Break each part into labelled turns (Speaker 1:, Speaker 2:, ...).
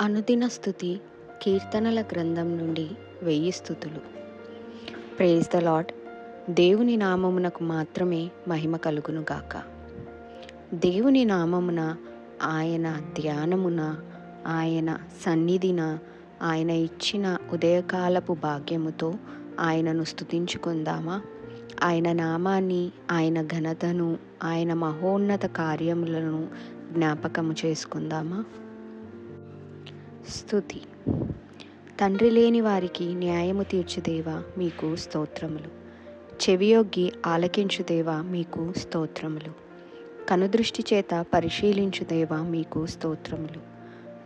Speaker 1: అనుదిన స్థుతి కీర్తనల గ్రంథం నుండి వెయ్యి స్థుతులు. ప్రేజ్ ద లాడ్ దేవుని నామమునకు మాత్రమే మహిమ కలుగునుగాక దేవుని నామమున ఆయన ధ్యానమున ఆయన సన్నిధిన ఆయన ఇచ్చిన ఉదయకాలపు భాగ్యముతో ఆయనను స్థుతించుకుందామా? ఆయన నామాన్ని ఆయన ఘనతను ఆయన మహోన్నత కార్యములను జ్ఞాపకము చేసుకుందామా? స్థుతి తండ్రి లేని వారికి న్యాయము తీర్చుదేవా మీకు స్తోత్రములు. చెవియొగ్గి ఆలకించుదేవా మీకు స్తోత్రములు. కనుదృష్టి చేత పరిశీలించుదేవా మీకు స్తోత్రములు.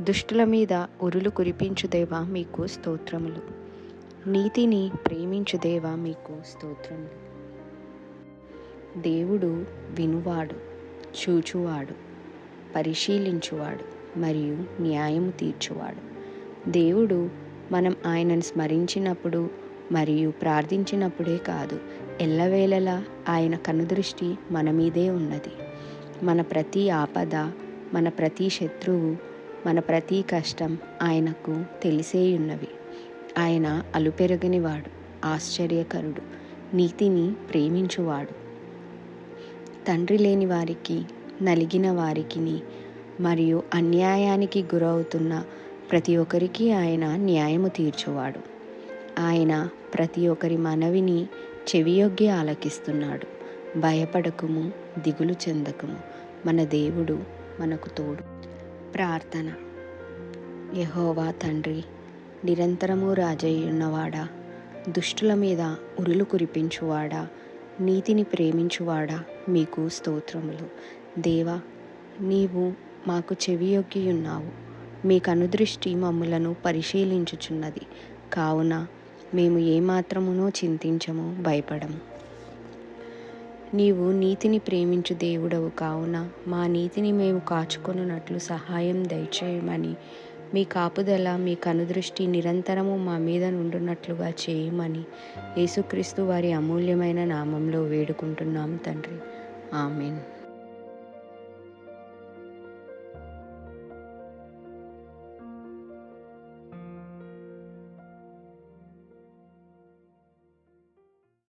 Speaker 1: దుష్టుల మీద ఉరులు కురిపించుదేవా మీకు స్తోత్రములు. నీతిని ప్రేమించుదేవా మీకు స్తోత్రములు. దేవుడు వినువాడు చూచువాడు పరిశీలించువాడు. మరియు న్యాయము తీర్చువాడు. దేవుడు మనం ఆయనను స్మరించినప్పుడు మరియు ప్రార్థించినప్పుడే కాదు ఎల్లవేళలా ఆయన కనుదృష్టి మన మీదే ఉన్నది. మన ప్రతి ఆపద మన ప్రతి శత్రువు మన ప్రతి కష్టం ఆయనకు తెలిసేయున్నవి. ఆయన అలుపెరగనివాడు ఆశ్చర్యకరుడు నీతిని ప్రేమించువాడు. తండ్రి లేని వారికి నలిగిన వారికిని మరియు అన్యాయానికి గురవుతున్న ప్రతి ఒక్కరికి ఆయన న్యాయము తీర్చువాడు. ఆయన ప్రతి ఒక్కరి మనవిని చెవియొగ్గి ఆలకిస్తున్నాడు. భయపడకుము దిగులు చెందకుము. మన దేవుడు మనకు తోడు. ప్రార్థన. యహోవా తండ్రి నిరంతరము రాజయ్యున్నవాడా దుష్టుల మీద ఉరులు కురిపించువాడా నీతిని ప్రేమించువాడా మీకు స్తోత్రములు. దేవా నీవు మాకు చెవియొగ్గి ఉన్నావు. మీ కనుదృష్టి మమ్ములను పరిశీలించుచున్నది. కావున మేము ఏమాత్రమునో చింతించము భయపడము. నీవు నీతిని ప్రేమించు దేవుడవు. కావున మా నీతిని మేము కాచుకొనున్నట్లు సహాయం దయచేయమని మీ కాపుదల మీ కనుదృష్టి నిరంతరము మా మీద నుండున్నట్లుగా చేయమని యేసుక్రీస్తు వారి అమూల్యమైన నామంలో వేడుకుంటున్నాం తండ్రి. ఆమెన్.